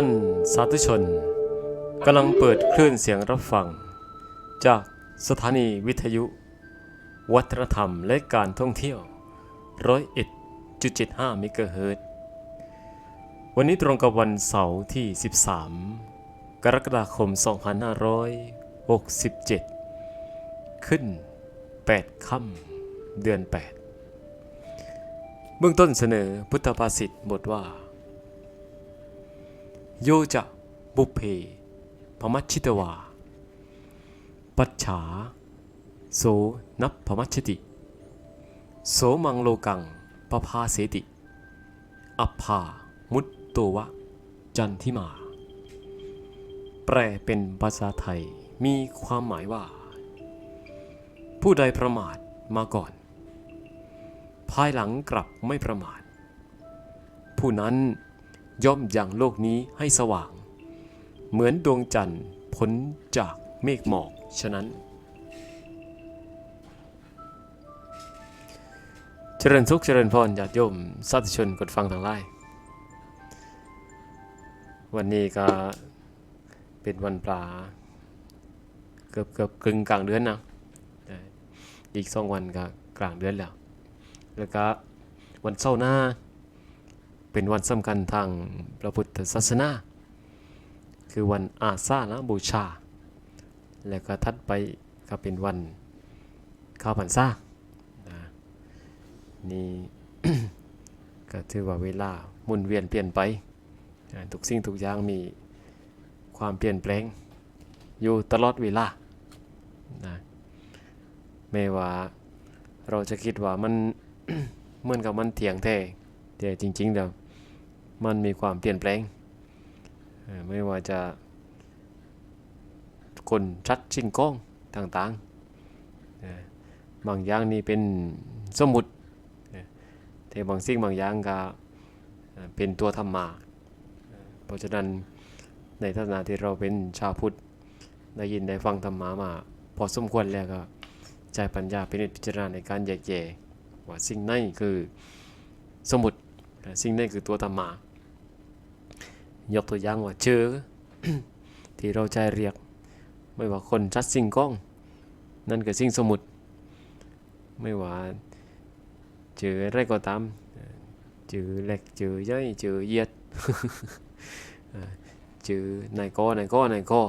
ท่านสาธุชนกำลังเปิดคลื่นเสียงรับฟัง จากสถานีวิทยุ วัฒนธรรมและการท่องเที่ยวร้อยเอ็ดจุดเจ็ดห้าเมกะเฮิรตวันนี้ตรงกับวันเสาร์ที่ 13 กรกฎาคม 2567 ขึ้น 8 ค่ำเดือน 8 เบื้องต้นเสนอพุทธภาษิตบทว่า โยจะบุเพพมัชชิตวา ปัจฉา โสนับพมัชชติ โสมังโลกังปภาเสติ อัภามุตโตวะ จันทิมา แปลเป็นภาษาไทยมีความหมายว่า ผู้ใดประมาทมาก่อน ภายหลังกลับไม่ประมาท ผู้นั้น ย่อมยังโลกนี้ให้สว่าง เหมือนดวงจันทร์พ้นจากเมฆหมอกฉะนั้น เจริญสุขเจริญพรญาติโยมสาธุชนกดฟังทางไลน์วันนี้ก็เป็นวันปลา เกือบเกือบกึ่งกลางเดือนนะอีกสองวันก็กลางเดือนแล้ว แล้วก็วันเสาร์หน้า เป็นวันสำคัญทางพระพุทธศาสนา คือวันอาสาฬบูชา แล้วก็ทัดไปก็เป็นวันข้าวพรรษานะนี่ก็ถือว่าเวลาหมุนเวียนเปลี่ยนไป ทุกสิ่งทุกอย่างมีความเปลี่ยนแปลงอยู่ตลอดเวลานะไม่ว่าเราจะคิดว่ามันเหมือนกับมันเถียงแท้แต่จริงๆแล้ว มันมีความเปลี่ยนแปลง ไม่ว่าจะคนชัดชิงกล้องต่างๆ บางอย่างนี่เป็นสมมุติเอ่อแต่บางสิ่งบางอย่างก็เป็นตัวธรรมาเพราะฉะนั้นในฐานะที่เราเป็นชาวพุทธได้ยินได้ฟังธรรมะมา พอสมควรแล้วก็ใช้ปัญญาเป็นพิจารณาในการแยกแยะว่าสิ่งนั้นคือสมุดสิ่งนั้นคือตัวธรรมา ยกตัวอย่างว่าเจอที่เราใช้เรียกไม่ว่าคนชัดสิ่งกล้อง นั่นคือสิ่งสมุด ไม่ว่าเจออะไรก็ตามเจอเล็กเจอย่อยเจอเยียดเจอนายกอนายกอนายกอ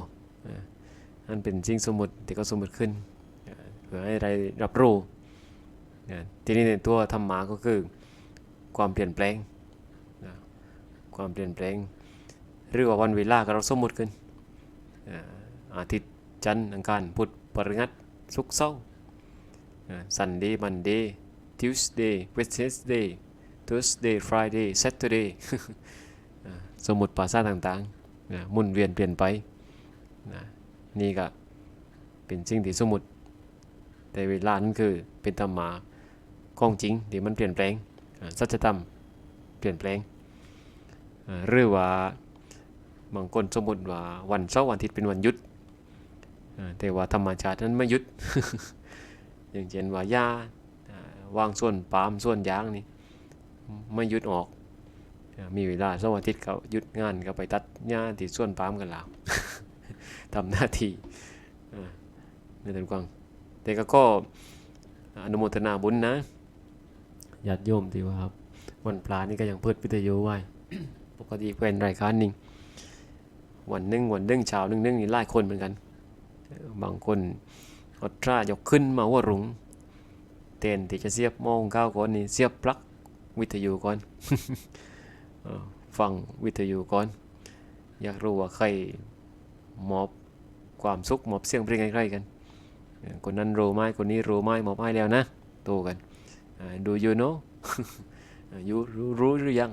นั่นเป็นสิ่งสมุดที่เขาสมุดขึ้นเพื่อให้ได้รับรู้ทีนี้ในตัวธรรมะก็คือความเปลี่ยนแปลงความเปลี่ยนแปลง หรือว่าวันเวลาก็เราสมมติขึ้นอ่าอาทิตย์จันทร์อังคารพุธพฤหัสศุกร์เสาร์ซันเดย์มันเดย์ทิวส์เดย์เวสเดย์ทูสเดย์ฟรายเดย์เซตเดย์สมุดภาษาต่างๆนะมุนเวียนเปลี่ยนไปนี่ก็เป็นสิ่งที่สมมุติแต่เวลานั้นคือเป็นธรรมะของจริงที่มันเปลี่ยนแปลงสัจธรรมเปลี่ยนแปลงหรือว่า บางคนสมมติว่าวันเสาร์วันอาทิตย์เป็นวันหยุดแต่ว่าธรรมชาตินั้นไม่หยุด อย่างเช่นว่าหญ้าวางส่วนปาล์มส่วนยางนี่ไม่หยุดออก มีเวลาเสาร์อาทิตย์เขาหยุดงานก็ไปตัดหญ้าที่ส่วนปาล์มกันแล้วทำหน้าที่ในทางกวางแต่ก็ก็อนุโมทนาบุญนะญาติโยมที่ว่าครับวันปลานี่ก็ยังเพิดวิทยุไว้ ปกติเป็นรายการหนึ่ง วันหนึ่งวันหนึ่งเช้าหนึ่งหนึ่งนี่หลายคนเหมือนกัน บางคนอดตรายกขึ้นมาว่ารุงเต้นที่จะเสียบมองเก้าก่อนนี่เสียบปลั๊กวิทยุก่อนฟังวิทยุก่อน อยากรู้ว่าใครมอบความสุขมอบเสียงเพลงใกล้ๆกัน คนนั้นรู้ไหมคนนี้รู้ไหมมอบให้แล้วนะโตกันดูยูโน่ยูรู้รู้หรือยัง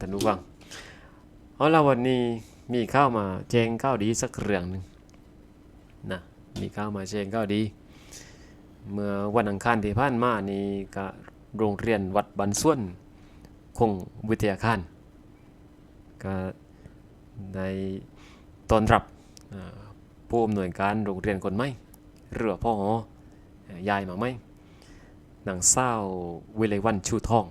ท่านรู้บ้างเอาละวันนี้ มีข้าวมาแจ้งข้าวดีสักเรื่องหนึ่งนะมีข้าวมาแจ้งข้าวดี เมื่อวันอังคารที่ผ่านมานี่ก็โรงเรียนวัดบันส่วนคงวิทยาคารก็ได้ต้อนรับผู้อำนวยการโรงเรียนคนใหม่เรือพ่อหอยายมาไหมนางเศร้าววิไลวันชูทอง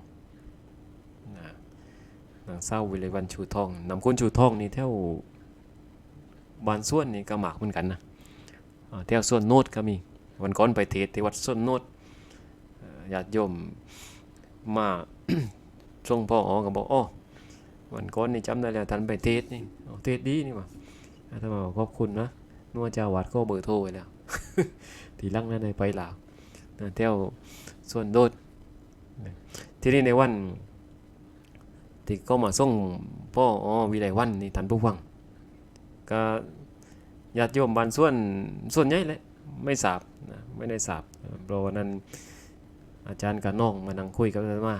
นะนางสาววิไลวันชูทองนำคุณชูทองนี่แถวบ้านส่วนนี่ก็หมากเหมือนกันนะอ่าแถวส่วนโนดก็มี วันก่อนไปเทศที่วัดส่วนโนดอ่อญาติโยมมาส่วงพ่ออ๋อก็บอกอ้อวันก่อนนี่จำได้แล้วท่านไปเทศนี่เทศดีนี่หว่าอาตมาขอบคุณนะนัวเจ้าวัดก็เบอร์โทรไว้แล้ว ทีลังนั้นได้ไปลาวนะแถวส่วนโดดทีนี้ในวัน ที่ก็มาส่งพ่ออ๋อวิไลวันนี่ท่านผู้ฟังก็ญาติโยมบานส่วนส่วนใหญ่แหละไม่ทราบนะไม่ได้ทราบเพราะวันนั้นอาจารย์กับน้องมานั่งคุยกับอาตมา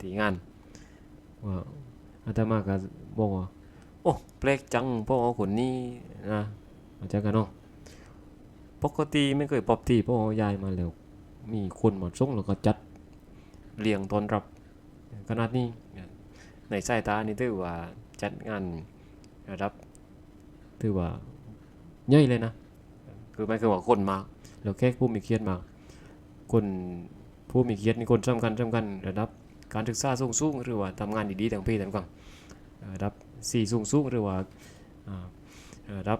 ที่งานว่าอาตมาก็บอกว่าโอ้แปลกจังพ่อคนนี้นะอาจารย์กับน้องปกติไม่เคยปอบที่พ่อยายมาแล้วมีคนมาส่งแล้วก็จัดเลี้ยงตอนรับขนาดนี้ ในสายตานี่ถือว่าจัดงานระดับถือว่าใหญ่เลยนะ คือหมายคือว่าคนมากแล้วแค่ผู้มีเกียรติมากคนผู้มีเกียรตินี่คนสำคัญสำคัญระดับการศึกษาสูงสูงหรือว่าทำงานดีๆทางเพศทางกลางระดับสี่สูงสูงหรือว่าระดับ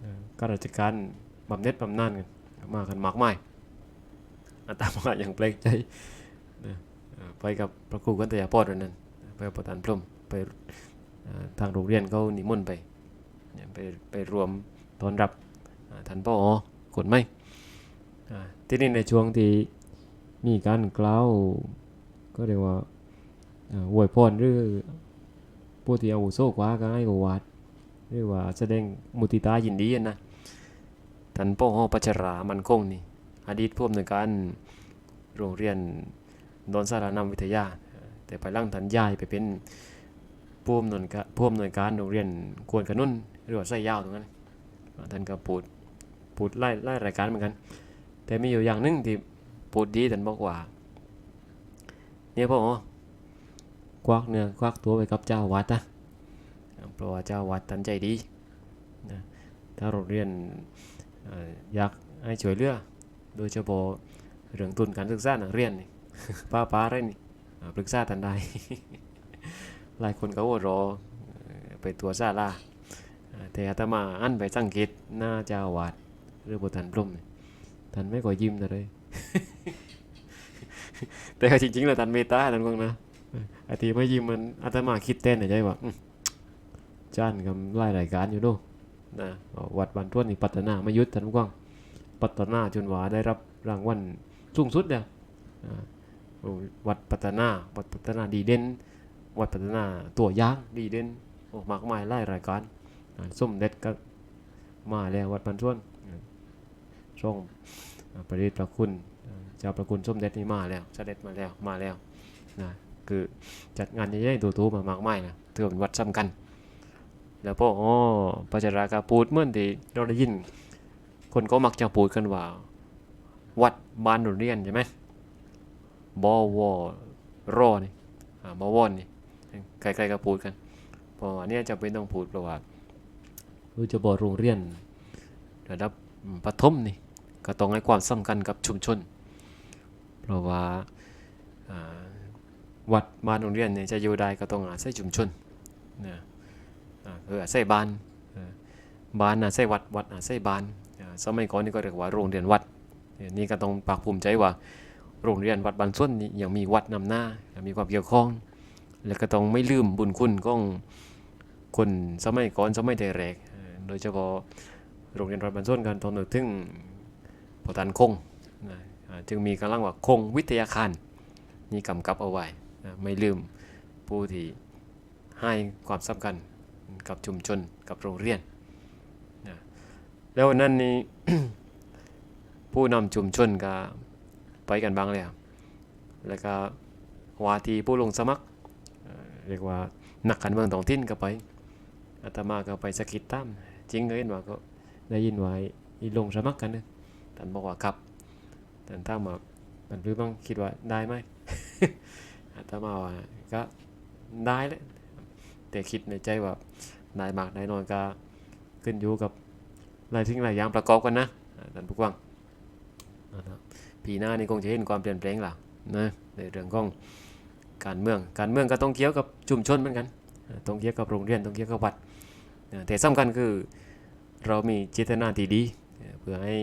เอ่อข้าราชการบำเหน็จบำนาญกันมากันมากมายอาตมาอย่างแปลกใจไปกับพระครูกันตยาพอดวันนั้ ไปประธานพรมไปทางโรงเรียนเขานิมนต์ไปไปไปรวมต้อนรับท่านพ่อคนไหมอ่าที่นี่ในช่วงที่มีการกล่าวก็เรียกว่าอวยพรหรือผู้ที่อาวุโสกว่าก็ให้โอวาทหรือว่าแสดงมุติตายินดีนะท่านพ่อปัจจารามันคงนี่อดีตผู้อำนวยการโรงเรียนดอนสารานำวิทยา แต่ภายหลังท่านย้ายไปเป็นผู้อำนวยการผู้อำนวยการโรงเรียนควนขนุนหรือว่าไส้ยาวตรงนั้นท่านก็พูดพูดไล่ไล่รายการเหมือนกัน แต่มีอยู่อย่างหนึงที่พูดดีท่านบอกว่าเนี่ยพ่อควักเนื้อควักตัวไปกับเจ้าวัดนะเพราะว่าเจ้าวัดท่านใจดีนะถ้าโรงเรียนอยากให้ช่วยเหลือโดยเฉพาะเรื่องทุนการศึกษานักเรียนนี่ป้าป้าอะไรนี่ ปรึกษาท่านได้ หลายคนก็วรอไปตัวซาลาอ่าแต่อาตมาอันไปสังเกตหน้าเจ้าวาดหรือบทันพรหมท่านไม่ก่อยยิ้มแต่เลย แต่ว่าจริงๆแล้วท่านเมตตาท่านกงนะออไอ้ทีไม่ยิ้มมันอาตมาคิดเต้นในใจว่าจ้านกับไล่รายการอยู่ดูนะวัดบันทวนนี่พัฒนาไม่ยุดท่านกวงพัฒนาจนว่าได้รับรางวัลสูงสุดแล้วอ่ย วัดพัฒนาวัดพัฒนาดีเด่นวัดพัฒนาตัวอย่างดีเด่นโอ้มากมายไล่รายการส้มเด็ดก็มาแล้ววัดปันส่วนช่องประเดชประคุณเจ้าประคุณส้มเด็ดนี่มาแล้วเสด็จมาแล้วมาแล้วนะคือจัดงานใหญ่ๆตัวๆมามากมายนะถือเป็นวัดสำคัญแล้วพ่ออ๋อปัจจารากาพูดเมื่อนที่เราได้ยิน คนก็มักจะพูดกันว่า วัดบ้านโรงเรียนใช่ไหม บวรอนี่อ่าบวรนี่ใครๆก็พูดกันเพราะว่าเนี่ยจะเป็นต้องพูดเพราะว่าโดยเฉพาะโรงเรียนระดับประถมนี่ก็ต้องให้ความสำคัญกับชุมชน เพราะว่าอ่าวัดบ้านโรงเรียนเนี่ยจะอยู่ได้ก็ต้องอาศัยชุมชนนะอ่าคืออาศัยบ้านบ้านอาศัยวัดวัดอาศัยบ้านอ่าสมัยก่อนนี่ก็เรียกว่าโรงเรียนวัดนี่ยนี่ก็ต้องภาคภูมิใจว่า โรงเรียนวัดบ้านส่วนยังมีวัดนำหน้ามีความเกี่ยวข้อง แล้วก็ต้องไม่ลืมบุญคุณของคนสมัยก่อนสมัยแต่แรก โดยเฉพาะโรงเรียนวัดบรรส่วนกันตอนนึกถึงพอตันคงจึงมีกำลังว่าคงวิทยาคารนี่กำกับเอาไว้ไม่ลืมผู้ที่ให้ความสำคัญกับชุมชนกับโรงเรียนแล้ววันนั้นนี่ผู้นำชุมชนก็ ไปกันบ้างแล้วแล้วก็วาทีผู้ลงสมัครเรียกว่านักการเมืองท้องถิ่นก็ไปอาตมาก็ไปสกิดตามจริงก็เห็นว่าก็ได้ยินไว่าอีลงสมัครกันนึงท่านบอกว่าครับท่านถามว่ามันรู้บ้างคิดว่าได้ไหมอาตมาว่าก็ได้แหละแต่คิดในใจว่าได้มากได้น้อยก็ขึ้นอยู่กับหลายสิ่งหลายอย่างประกอบกันนะอ่าท่านผู้กว้างอ่านะ ปีหน้านี่คงจะเห็นความเปลี่ยนแปลงหล่ะนะในเรื่องของการเมือง การเมืองก็ต้องเกี่ยวกับชุมชนเหมือนกันต้องเกี่ยวกับโรงเรียนต้องเกี่ยวกับวัดเอ่อแต่สำคัญคือเรามีเจตนาที่ดีเพื่อให้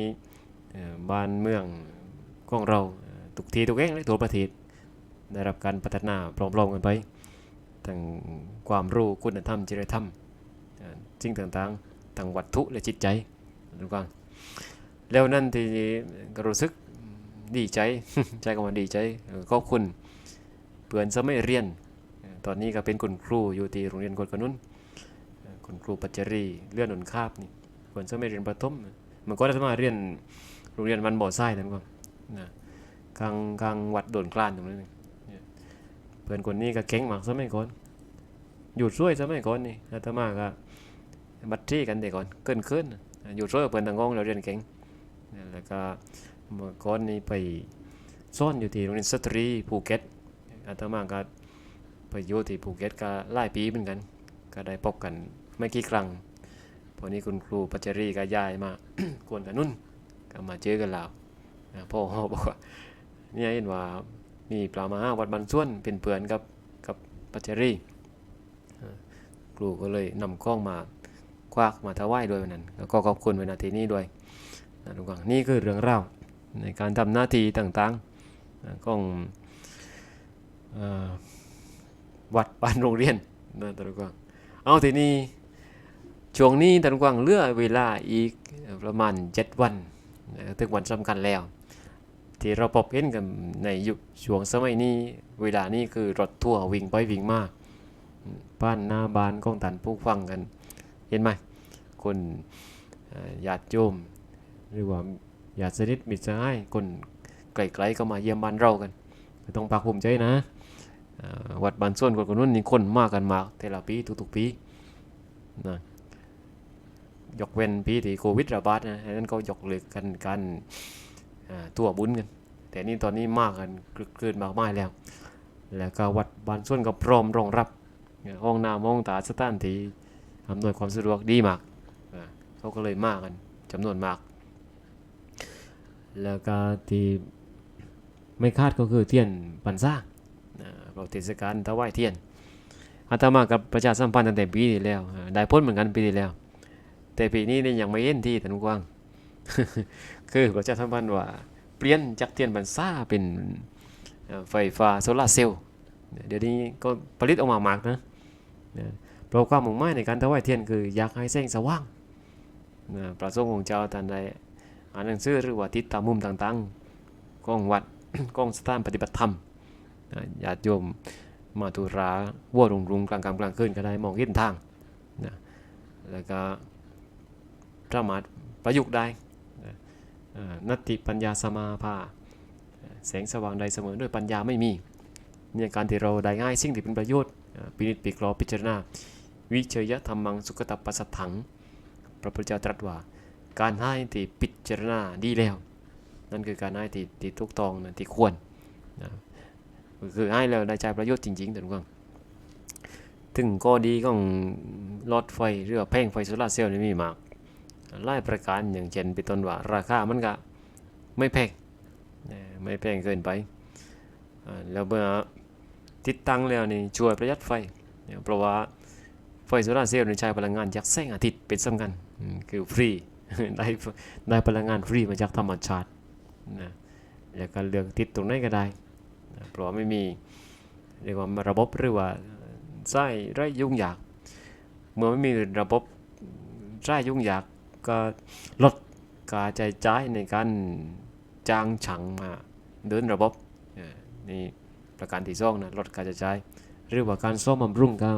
บ้านเมืองของเราทุกทีทุกแห่งและทั่วประเทศได้รับการพัฒนาพร้อมๆกันไปทั้งความรู้คุณธรรมจริยธรรมเอ่อสิ่งต่างๆทั้งวัตถุและจิตใจทุกอย่างแล้วนั่นที่ก็รู้สึก ดีใจใจก็มาดีใจเอ่อขอบคุณเพื่อนสมัยเรียน ตอนนี้ก็เป็นคุณครูอยู่ที่โรงเรียนกวดกระนุนเอ่อคุณครูปัจจรีเลื่อนหนุนคาบนี่เพื่อนสมัยเรียนประถมมื่อก่อนอาตมาเรียนโรงเรียนวันบ่อทรายนั่นก่อนนะกลางกลางวัดโดนกลานตรงนั้นเนี่ยเพื่อนคนนี้ก็เก่งมากสมัยก่อนอยู่ช่วยสมัยก่อนนี่อาตมาก็บัตรที่กันแต่ก่อนเกินขึ้นนะอยู่ช่วยเพื่อนต่างงงเราเรียนเก่งแล้วก็ เมื่อก่อนนี้ไปซ่อนอยู่ที่โรงเรียนสตรีภูเก็ตอาตมาก็ไปอยู่ที่ภูเก็ตก็หลายปีเหมือนกัน ก็ได้พบกันไม่กี่ครั้งพอนี้คุณครูปัจจรีก็ย้ายมากวนกันนุ่นก็มาเจอกันแล้วนะพ่อบอกว่าเนี่ยเห็นว่ามีปลามาห้าวัดบันส่วนเป็นเพื่อนกับกับปัจจรีครูก็เลยนำข้องมาควักมาถวายด้วยวันนั้น แล้วก็ขอบคุณเวลาทีนี้ด้วยนะทุกคนนี่คือเรื่องราว ในการทำหน้าที่ต่างๆของอวัดบ้านโรงเรียนนะตะลุกวางเอาทีนี้ช่วงนี้ตะลุกวางเลือเวลาอีกประมาณเจ็ดวันถึงวันสำคัญแล้ว ที่เราพบเห็นกันในยุคช่วงสมัยนี้ เวลานี้คือรถทัวร์วิ่งไปวิ่งมาบ้านหน้าบ้านของตันผู้ฟังกัน เห็นไหมคนญาติโยมหรือว่า ญาติสนิทมิตรสหายคนไกลๆก็มาเยี่ยมบ้านเรากันต้องภาคภูมิใจนะวัดบ้านส่วนคนคนนู้นนี่คนมากกันมากแต่ละปีทุกๆปีนะยกเว้นปีที่โควิดระบาดนะนั้นก็ยกเลิกกันการอ่าตัวบุญกัน แต่นี่ตอนนี้มากกันคลึกคลืนมากมายแล้ว แล้วก็วัดบ้านส่วนก็พร้อมรองรับห้องน้ำห้องตาสถานที่อำนวยความสะดวกดีมากเขาก็เลยมากกันจำนวนมาก แล้วก็ที่ไม่คาดก็คือเทียนปันซ่าเราเทศกาลถวายเทียนอาตมากับประชาสัมพันธ์ตั้งแต่ปีที่แล้ว ได้พ้นเหมือนกันปีที่แล้ว แต่ปีนี้นี่ยังไม่เห็นที่ถนนกว้าง คือประชาสัมพันธ์ว่าเปลี่ยนจากเทียนปันซ่าเป็นไฟฟ้าโซลาเซลล์เดี๋ยวนี้ก็ผลิตออกมามากนะเพราะความมุ่งหมายในการถวายเทียนคืออยากให้แสงสว่างนะพระสงฆ์ของเจ้าท่านได้ อ่านหนังสือหรือว่าติดตามมุมต่างๆของวัดกองสถานปฏิบัติธรรมญาติโยมมาตุราวัวรุงรุงกลางค่ำกลางคืนก็ได้มองเห็นทางนะแล้วก็สามารถประยุกต์ได้นัตติปัญญาสมาภาแสงสว่างใดเสมอด้วยปัญญาไม่มีเนี่ยการที่เราได้ง่ายสิ่งที่เป็นประโยชน์เอ่อพินิจปิกรอพิจารณา วิเชยธรรมังสุขตัปปัสสัทถัง พระพุทธเจ้าตรัสว่า การให้ที่พิจารณาดีแล้ว นั่นคือการให้ที่ที่ถูกต้องนะที่ควรนะคือให้แล้วได้ใจประโยชน์จริงๆถึงกวางถึงก็ดีของรถไฟหรือว่าแผงไฟโซลาร์เซลล์นี่มีมากหลายประการอย่างเช่นเป็นต้นว่าราคามันก็ไม่แพงไม่แพงเกินไปแล้วเมื่อติดตั้งแล้วนี่ช่วยประหยัดไฟเนี่ยเพราะว่าไฟโซลาร์เซลล์นี่ใช้พลังงานจากแสงอาทิตย์เป็นสำคัญคือฟรี ได้ได้พลังงานฟรีมาจากธรรมชาตินะแล้วก็เลือกติดตรงไหนก็ได้นะเพราะว่าไม่มีเรียกว่าระบบหรือว่าใช้ไรยุ่งยาก เมื่อไม่มีระบบใช้ยุ่งยากก็ลดการใช้จ่ายในการจ้างช่างมาเดินระบบนี่ประการที่สองนะลดการใช้จ่ายหรือว่าการซ่อมบำรุงก็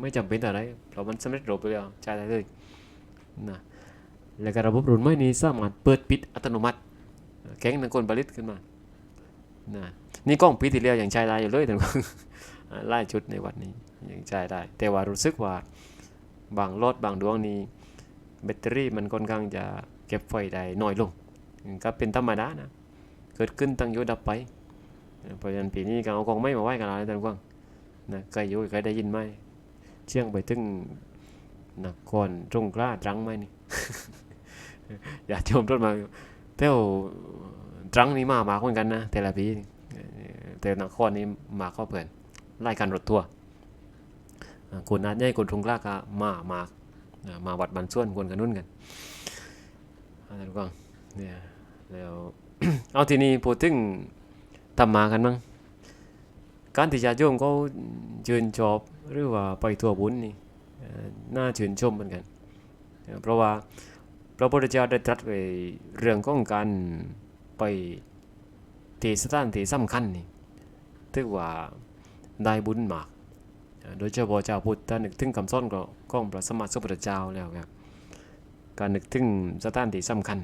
ไม่จำเป็นอะไรเพราะมันสำเร็จรูปไปแล้วใช้ได้เลยนะ แล้วก็ระบบรุ่นใหม่นี้สามารถเปิดปิดอัตโนมัติแข็งหนึ่งคนผลิตขึ้นมานะนี่กล้องปีที่แล้วยังใช้ได้อยู่เลยแต่ว่าไล่ชุดในวัดนี้อยังใช้ได้ แต่ว่ารู้สึกว่าบางรถบางดวงนี้แบตเตอรี่มันค่อนข้างจะเก็บไฟได้น้อยลงก็เป็นธรรมดานะเกิดขึ้นตั้งยู่ดับไปเพราะฉะนั้นปีนี้ก็เอากองไม้มาไหว้กันแล้วท่านกว้างนะใครอยู่ใครได้ยินไหมเชียงไปถึงนครตรงกล้าตรังไหมนี่ อย่าชมรถมาเที่ยวตรังนี่มามาเหมือนกันนะแต่ละปีเอ่อแต่นครนี่มาเข้าเพื่อนรายการรถทัวร์อ่าคนอาจใหญ่คนทรงกล้าก็มามามาวัดบันส่วนคนกันนุ่นกันอาจารย์กวางเนี่ยแล้วเอาทีนี้พูดถึงธรรมากันมั้งการที่ญาติโยมเขาชื่นชอบหรือว่าไปทัวร์บุญนี่น่าชื่นชมเหมือนกัน เพราะว่า พระพุทธเจ้าได้ตรัสไว้เรื่องของการไปที่สถานที่สำคัญนี่ถือว่าได้บุญมาก โดยเฉพาะเจ้าพุทธนึกถึงคำสอนก็ของพระสมมาสัมพุทธเจ้าแล้วครับการนึกถึงสถานที่สำคัญ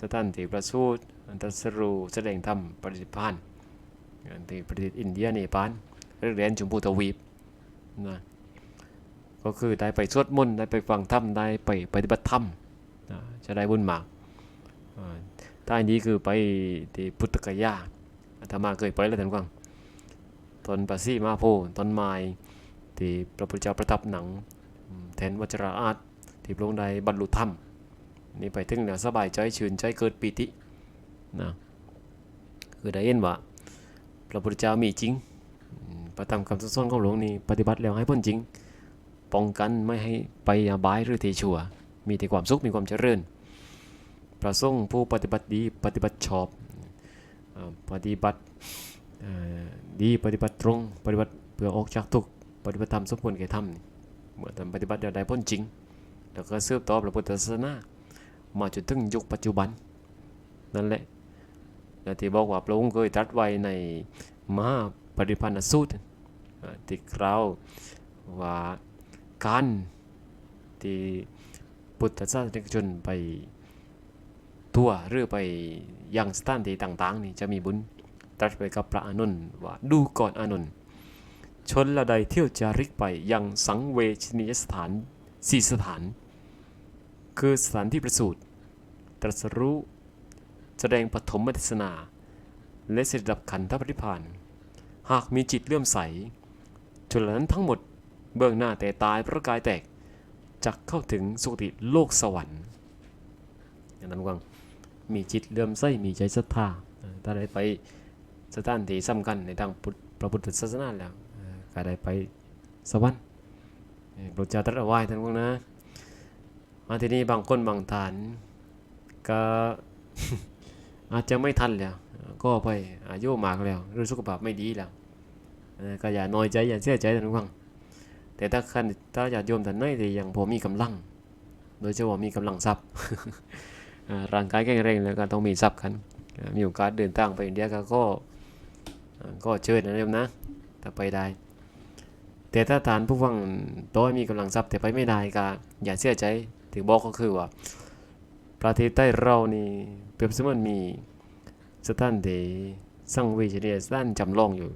สถานที่ประสูติอันตรัสรูแสดงธรรมปฏิพานอันที่ประเทศอินเดียเนปาลหรือแดนชมพูทวีปนะก็คือได้ไปสวดมนต์ได้ไปฟังธรรมได้ไปปฏิบัติธรรม จะได้บุญมากอ่านนี้คือไปที่พุทธกยาอาตมาเคยไปแล้วท่านฟังตอนปัสสีมาโพต้นไม้ที่พระพุทธเจ้าประทับหนังแทนวัจราอาสที่พระองค์ได้บรรลุธรรมนี่ไปถึงเนี่ยสบายใจชื่นใจเกิดปีตินะคือได้เห็นว่าพระพุทธเจ้ามีจริงประตามคำสอนของหลวงนี่ปฏิบัติแล้วให้พ้นจริง ป้องกันไม่ให้ไปอบายหรือเทชั่ว มีแต่ความสุขมีความเจริญ ประสงค์ผู้ปฏิบัติดีปฏิบัติชอบปฏิบัติดีปฏิบัติตรงปฏิบัติเพื่อออกจากทุกปฏิบัติธรรมสมควรแก่ธรรมเมื่อทำปฏิบัติได้พ้นจริง แล้วก็เสืบต่อพระพุทธศาสนามาจนถึงยุคปัจจุบัน นั่นแหละและที่บอกว่าพระองค์เคยตรัสไว้ในมหาปริพันธสูตรที่กล่าวว่าการที่ พุทธศาสนิกชนไปทั่วหรือไปยังสถานที่ต่างๆ นี่จะมีบุญตรัสไปกับพระอานนว่าดูก่อนอานนชนละใดเที่ยวจาริกไปยังสังเวชนียสถานสี่สถาน คือสถานที่ประสูติตรัสรู้แสดงปฐมเทศนา และเสด็จดับขันธปริพานหากมีจิตเลื่อมใสชนเหล่านั้นทั้งหมดเบื้องหน้าแต่ตายเพราะกายแตก จักเข้าถึงสุคติโลกสวรรค์อย่างนั้นวังมีจิตเลื่อมใสมีใจศรัทธาถ้าได้ไปสถานที่สำคัญในทางพุทธพระพุทธศาสนาแล้วก็ได้ไปสวรรค์เอ่อพระเจ้าตรัสเอาไว้ท่านพวกนะมาทีนี้บางคนบางฐานก็อาจจะไม่ทันแล้ว ก็ไปอายุมากแล้วรู้สุขภาพไม่ดีแล้วก็อย่าน้อยใจอย่าเสียใจท่านผู้ฟัง แต่ถ้าคันถ้าอยากโยมท่านไหนที่ยังพอมีกำลัง โดยเฉพาะมีกำลังทรัพย์ร่างกายแข็งแรงแล้วก็ต้องมีทรัพย์กันมีโอกาสเดินทางไปอินเดียก็ก็เชิญนะโยมนะถ้าไปได้ แต่ถ้าฐานผู้ฟังโตให้มีกำลังทรัพย์แต่ไปไม่ได้ก็อย่าเสียใจถึงบอกก็คือว่าประเทศใต้เรานี่เปรียบเสมือนมีสถานที่สังเชนียสถานจำลองอยู่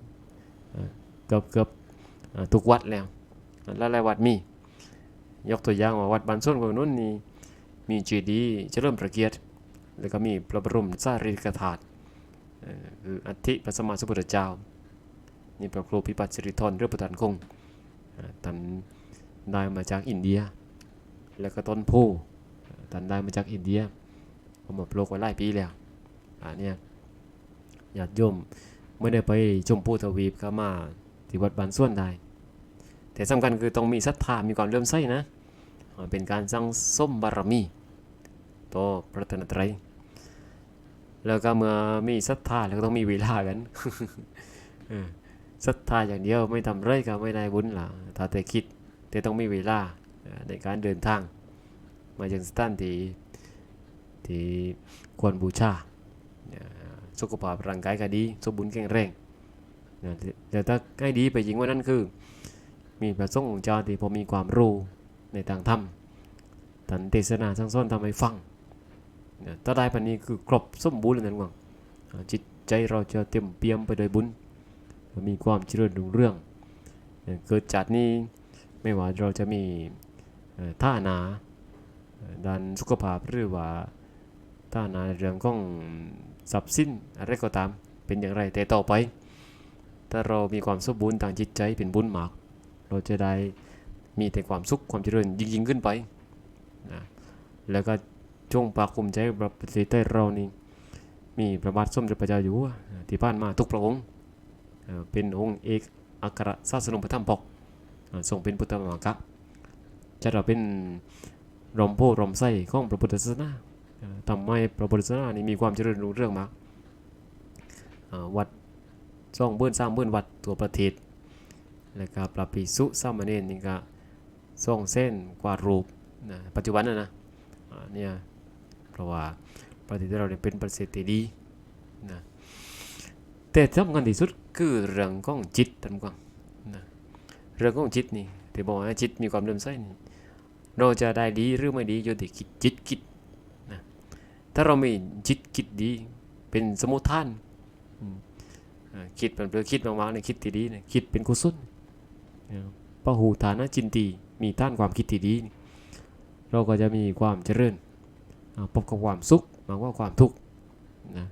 เกือบเกือบทุกวัดแล้ว หลายๆวัดมี ยกตัวอย่างว่าวัดบ้านส้นของนุ่นนี่มีเจดีย์เฉลิมพระเกียรติ แล้วก็มีพระบรมสารีริกธาตุคืออัฐิพระสมมาสัมพุทธเจ้า นี่พระครูพิพัฒน์สิริธรเรือประธานคงท่านได้มาจากอินเดีย แล้วก็ต้นโพท่านได้มาจากอินเดียเอามาปลูกไว้หลายปีแล้วอันเนี้ยญาติโยมไม่ได้ไปชมพูทวีปก็มาที่วัดบ้านส่วนได้ แต่สำคัญคือต้องมีศรัทธามีความเลื่อมใสนะ เป็นการสร้างสมบารมีต่อพระรัตนตรัยแล้วก็เมื่อมีศรัทธาแล้วก็ต้องมีเวลากันศรัทธาอย่างเดียวไม่ทำไรก็ไม่ได้บุญล่ะถ้าแต่คิดแต่ต้องมีเวลาในการเดินทาง มายังสถานที่ที่ควรบูชาสุขภาพร่างกายก็ดี สมบูรณ์แข็งแรงนะแต่ถ้าให้ดีไปจริงว่านั่นคือ มีพระสงฆ์องค์เจ้าที่พอมีความรู้ในทางธรรมท่านเทศนาสั่งสอนทำให้ฟังนะถ้าได้ปันนี้คือครบสมบูรณ์เลยนั่นหวังจิตใจเราจะเต็มเปี่ยมไปด้วยบุญ มีความเจริญรุ่งเรื่อง เกิดจากนี้ไม่ว่าเราจะมีท่านาด้านสุขภาพหรือว่าท่านาเรื่องของทรัพย์สินอะไรก็ตามเป็นอย่างไรแต่ต่อไป ถ้าเรามีความสมบูรณ์ทางจิตใจเป็นบุญมาก เราจะได้มีแต่ความสุขความเจริญยิ่งๆขึ้นไปนะแล้วก็จงภาคภูมิใจประเทศไทยเรานี่มีพระบาทสมเด็จพระเจ้าอยู่หัวที่ผ่านมาทุกพระองค์เป็นองค์เอกอัครศาสนุปธรรมปกอ่าทรงเป็นพุทธมามกะจัดว่าเป็นรอมโพรมไส้ของพระพุทธศาสนาอ่าทำให้พระพุทธศาสนานี่มีความเจริญรุ่งเรืองมากวัดซ่องเบิ้นสร้างเบิ้นวัดตัวประเทศ แล้วก็พระภิกษุสามเณรนี่ก็ซ่งเส้นกว่ารูปนะปัจจุบันนะนะเนี่ยเพราะว่าประเทศเราเนี่ยเป็นประเทศที่ดีนะแต่สำคัญที่สุดคือเรื่องของจิตท่านผู้ฟังนะเรื่องของจิตนี่ที่บอกว่าจิตมีความเลื่อมใสนี่เราจะได้ดีหรือไม่ดีอยู่ที่คิดจิตคิดนะถ้าเราไม่จิตคิดดีเป็นสมุทฐานคิดเป็นเพื่อคิดมากๆในคิดที่ดีเนี่ยคิดเป็นกุศล พหูฐานะจินตีมีท่านความคิดที่ดี เราก็จะมีความเจริญพบกับความสุขมากกว่าความทุกข์นะ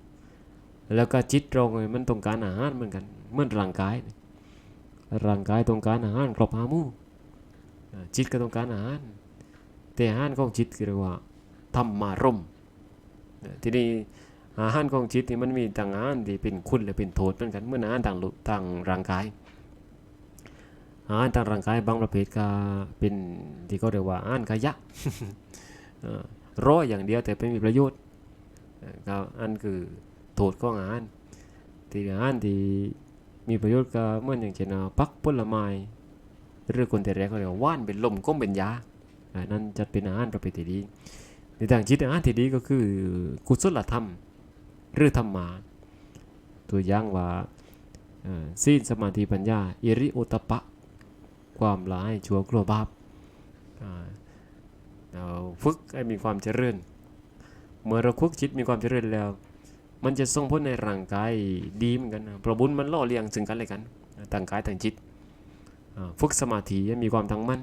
แล้วก็จิตเราเนี่ยมันต้องการอาหารเหมือนกันเหมือนร่างกาย ร่างกายต้องการอาหารครบห้ามู่จิตก็ต้องการอาหาร แต่อาหารของจิตคือเรียกว่าธรรมารมทีนี้อาหารของจิตนี่มันมีต่างอาหารที่เป็นคุณและเป็นโทษเหมือนกันเมื่ออาหารต่างต่างร่างกาย อาหารทางร่างกายบางประเภทก็เป็นที่เขาเรียกว่าอาหารขยะเอ่อรออย่างเดียวแต่ไม่มีประโยชน์เอ่อก็อันคือโทษของอาหารที่อาหารที่มีประโยชน์ก็เหมื่อนอย่างเช่นอ่าพักผลไม้หรือคนแต่แรกเขาเรียกว่าว่านเป็นลมก้มเป็นยานั่นจะเป็นอาหารประเภทที่ดีในทางจิตอาหารที่ดีก็คือกุศลธรรมหรือธรรมะตัวอย่างว่าเอ่อศีลสมาธิปัญญา อิริโอตปะ ความร้ายชั่วกลัวบาปเราฝึกให้มีความเจริญ เมื่อเราคุกจิตมีความเจริญแล้ว มันจะส่งผลในร่างกายดีเหมือนกันนะเพราะบุญมันล่อเลี้ยงซึ่งกันและกันต่างกายต่างจิตฝึกสมาธิให้มีความตั้งมั่น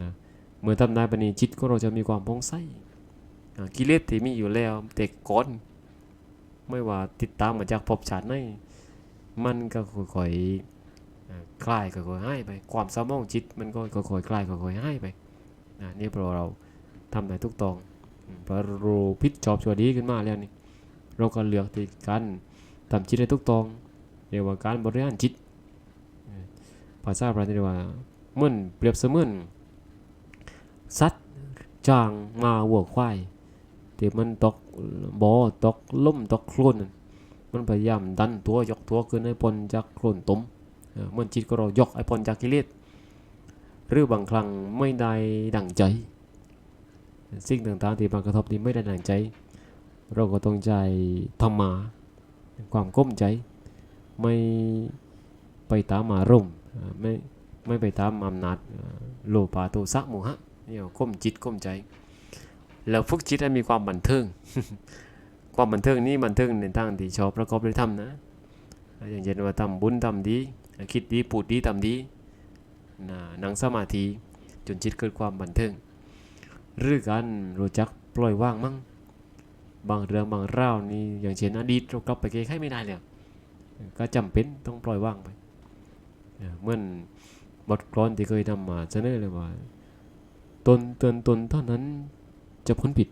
นะเมื่อทำได้ปานทีจิตของเราจะมีความผ่องใสกิเลสที่มีอยู่แล้วแต่ก่อนไม่ว่าติดตามมาจากภพชาติไหนมันก็ค่อยๆ คลายก็ค่อยๆให้ไปความเศร้าหมองจิตมันก็ค่อยๆคลายก็ค่อยๆให้ไปนะนี่เพราะเราทำได้ทุกตองอืมพอเราพิจอบชัวดีขึ้นมาแล้วนี่เราก็เลือกที่การทำจิตได้ทุกตองเรียกว่าการบริหารจิตอืมภาษาพระเรียกว่าเหมือนเปรียบเสมือนสัตว์จางมาวัวควายที่มันตกบ่อตกล่มตกโคลื่นมันพยายามดันตัวยกตัวขึ้นให้พ้นจากโคลนตมเอ่อเห มื่อนจิตก็เรายกไอพลจากกิเลสหรือบางครั้งไม่ได้ดั่งใจ สิ่งต่างๆที่มากระทบนี้ไม่ได้ดั่งใจ เราก็ต้องใจธรรมาความก้มใจ ไม่ไปตามอารมณ์ไม่ไม่ไปตามอำนาจโลภะโทสะโมหะนี่เอาก้มจิตก้มใจ แล้วฝึกจิตให้มีความบันเทิง ความบันเทิงนี้บันเทิงในทางที่ชอบประกอบด้วยธรรมนะอย่างเช่นว่าทำบุญทำดี คิดดีพูดดีทำดีนะนั่งสมาธิจนจิตเกิดความบันเทิงหรือการรู้จักปล่อยว่างมั่งบางเรื่องบางเรานี่อย่างเช่นอดีตเรากลับไปแก้ไขไม่ได้แล้วก็จำเป็นต้องปล่อยว่างไปเหมือนบทกลอนที่เคยทำมาเสนอเลยว่าตนเตือนตนเท่านั้นจะพ้นผิด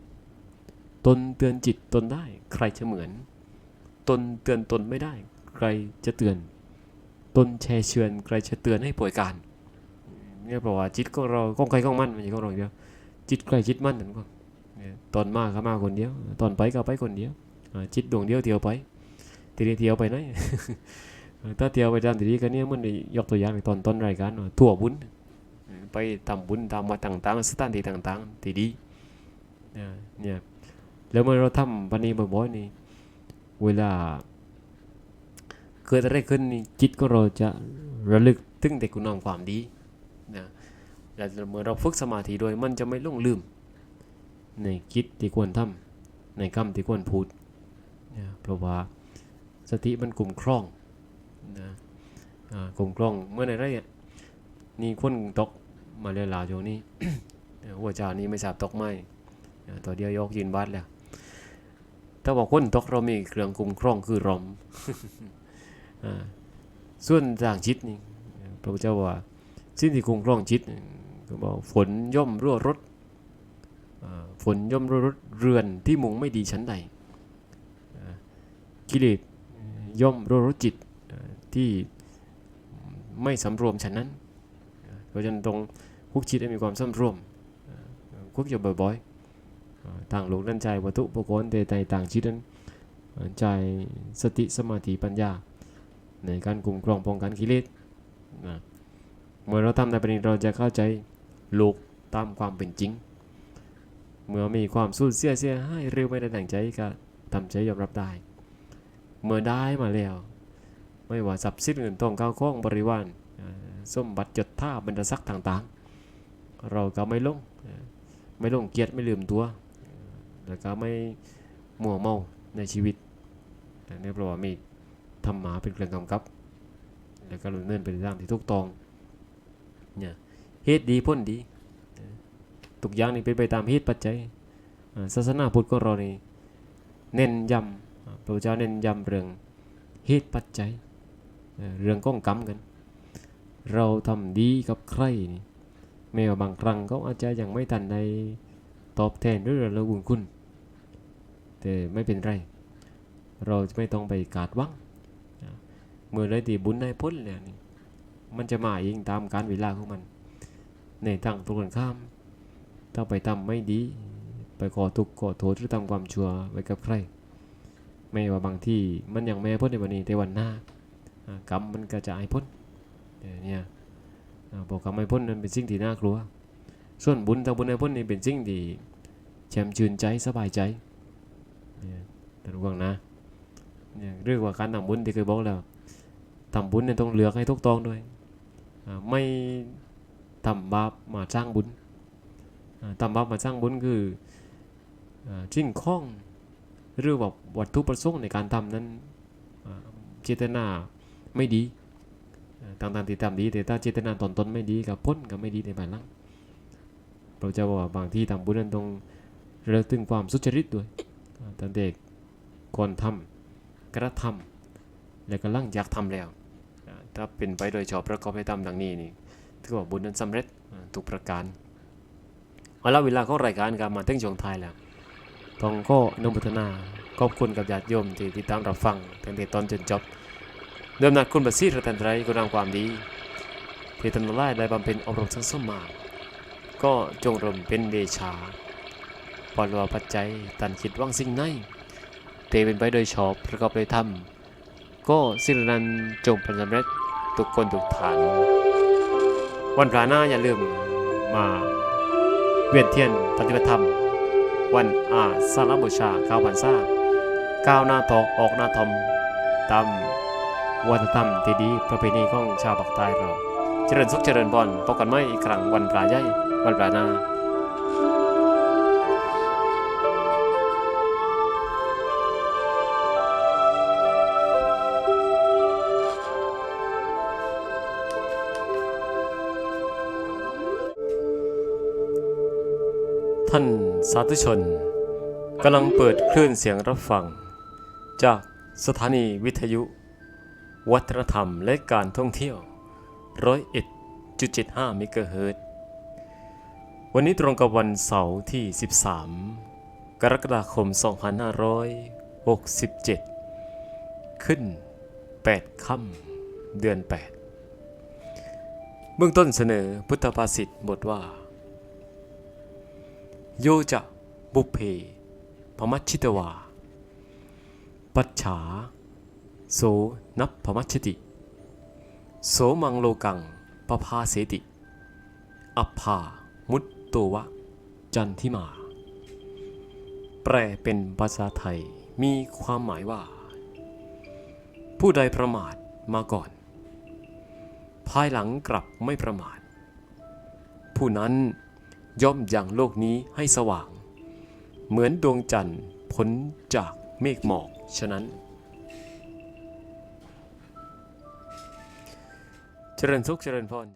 ตนเตือนจิตตนได้ ใครจะเหมือน ตนเตือนตนไม่ได้ ใครจะเตือน ตนแชร์เชือนใครจะเตือนให้ป่วยการเนี่ยเพราะว่าจิตของเราของใครของมันมันอยู่ของเราเดียวจิตใครจิตมันนั่นก็เนี่ยตอนมาก็มาคนเดียว ตอนไปก็ไปคนเดียวจิตดวงเดียวเที่ยวไปทีนี้เที่ยวไปไหนถ้าเที่ยวไปตามทีนี้ก็เนี่ยมันยกตัวอย่างในตอนต้นรายการว่าทั่วบุญไปทำบุญตามวัดต่างๆสถานที่ต่างๆที่ดีเนี่ยเนี่ยแล้วเมื่อเราทำปันนี้บ่อยๆนี่เวลา เกิดอะไรขึ้นจิตของเราจะระลึกถึงแต่คุณงามความดีนะและเมื่อเราฝึกสมาธิโดยมันจะไม่หลงลืม ในกิจที่ควรทำในคำที่ควรพูดนะเพราะว่าสติมันกลุ่มคล่องนะกลุ่มคล่องเมื่อไรเนี่ยนี่คนตกมาเรียลาโยนี่หัวเจ้านี่ไม่ทราบตกไหมตัวเดียวยกยืนบัดแล้วถ้าบอกคนตกเรามีเครื่องกลุ่มคล่องคือรม ส่วนทางจิตนี่พระพุทธเจ้าว่าสิ่งที่คงครองจิตก็บอกฝนย่อมรั่วรถฝนย่อมรั่วรถเรือนที่มุงไม่ดีชั้นใดกิเลสย่อมรั่วรถจิตที่ไม่สำรวมฉะนั้นเพราะฉะนั้นตรงคุกจิตให้มีความสำรวมคุกอยู่บ่อยๆต่างโลกนั้นใจวัตถุปกรแต่ในต่างจิตนั้นใจสติสมาธิปัญญา ในการกลุ่มกรองป้องกันกิเลสนะเมื่อเราทำในประเด็นเราจะเข้าใจโลกตามความเป็นจริง เมื่อมีความสูญเสียเสียให้เร็วไม่ได้ดังใจก็ทำใจยอมรับได้ เมื่อได้มาแล้ว ไม่ว่าทรัพย์สินเงินทองข้าวของบริวารสมบัติจดท่าบรรดาศักดิ์ต่างๆ เราก็ไม่ลงไม่ลงเกียรติไม่ลืมตัว แล้วก็ไม่มัวเมาในชีวิตแต่เนี่ยเพราะว่ามี ธรรมะเป็นเครื่องกำกับ แล้วก็ดำเนินไปในทางที่ถูกต้องเนี่ยเหตุดีพ้นดีทุกอย่างนี่เป็นไปตามเหตุปัจจัยศาสนาพุทธของเรานี่เน้นย้ำพระเจ้าเน้นย้ำเรื่องเหตุปัจจัยเรื่องก้องกรรมกัน เราทำดีกับใครนี่แม้ว่าบางครั้งเขาอาจจะยังไม่ทันในตอบแทนด้วยระบุญคุณ แต่ไม่เป็นไร เราจะไม่ต้องไปกาดวัง มื่อไรที่บุญได้พ้นแล้วนี่มันจะมาเองตามการเวลาของมัน ในทางตรงกันข้าม ถ้าไปทำไม่ดี ไปก่อทุกข์ก่อโทษหรือทำความชั่วไว้กับใคร ไม่ว่าบางที่มันยังไม่พ้นในวันนี้แต่วันหน้ากรรมมันกระจายพ้นเดี๋ยวเนี่ยบอกกรรมไม่พ้นนั้นเป็นสิ่งที่น่ากลัว ส่วนบุญทางบุญไม่พ้นนี่เป็นสิ่งที่แช่มชื่นใจสบายใจเนี่ยแต่ระวังนะเนี่ยเรื่องว่าการทำบุญที่เคยบอกแล้ว ทำบุญเนี่ยต้องเลือกให้ถูกต้องด้วย ไม่ทำบาปมาสร้างบุญอ่าทำบาปมาสร้างบุญคืออ่าสิ่งของหรือว่าวัตถุประสงค์ในการทำนั้นเจตนาไม่ดีเอ่างทางที่ทำดีแต่ถ้าเจตนาตอนต้นไม่ดีกับพ้นก็ไม่ดีในภายหลังเราจะบอกว่าบางที่ทำบุญนั้นต้องเระลึกถึงความสุจริตด้วยตั้งแต่ก่อนทำกระทำและก็ลังอยากทำแล้ว ถ้าเป็นไปโดยชอบประกอบให้ทำดังนี้นี่ถือว่าบุญนั้นสำเร็จทุกประการเอาละเวลาของรายการก็มาถึงช่วงท้ายแล้วต้องก็อนุโมทนาขอบคุณกับญาติโยมที่ติดตามรับฟังตั้งแต่ตอนจนจบเดิมนัดคุณบัตซีรัตันไรคุณงามความดีที่ทำนลายได้บำเพ็ญอบรมสังสมมาก็จงรมเป็นเดชาปลวาปัจจัยตันคิดว่างสิ่งในเตเป็นไปโดยชอบประกอบโดยธรรมก็สิ่งนั้นจงเป็นสำเร็จ ทุกคนทุกฐาน วันพระหน้าอย่าลืมมาเวียนเทียนปฏิบัติธรรม วันอาสาฬบูชาข้าวพรรษาก้าวหน้าตอกออกหน้าทอมตามวัฒนธรรมที่ดีประเพณีของชาวภาคใต้เรา เจริญสุขเจริญพรพบกันไม่อีกครั้งวันปลาใหญ่วันปลาหน้า สาธุชนกำลังเปิดคลื่นเสียงรับฟัง จากสถานีวิทยุ วัฒนธรรมและการท่องเที่ยวร้อยเอ็ดจุดเจ็ดห้าเมกะเฮิรตซ์วันนี้ตรงกับวันเสาร์ที่ 13 กรกฎาคม 2567 ขึ้น 8 ค่ำเดือน 8 เบื้องต้นเสนอพุทธภาษิตบทว่า โยจะบุเพพมัชชิตวา ปัจฉา โสนับพมัชชติ โสมังโลกังปภาเสติ อัภามุตโตวะ จันทิมา แปลเป็นภาษาไทยมีความหมายว่า ผู้ใดประมาทมาก่อน ภายหลังกลับไม่ประมาท ผู้นั้น ย่อมยังโลกนี้ให้สว่าง เหมือนดวงจันทร์พ้นจากเมฆหมอกฉะนั้น เจริญสุขเจริญพร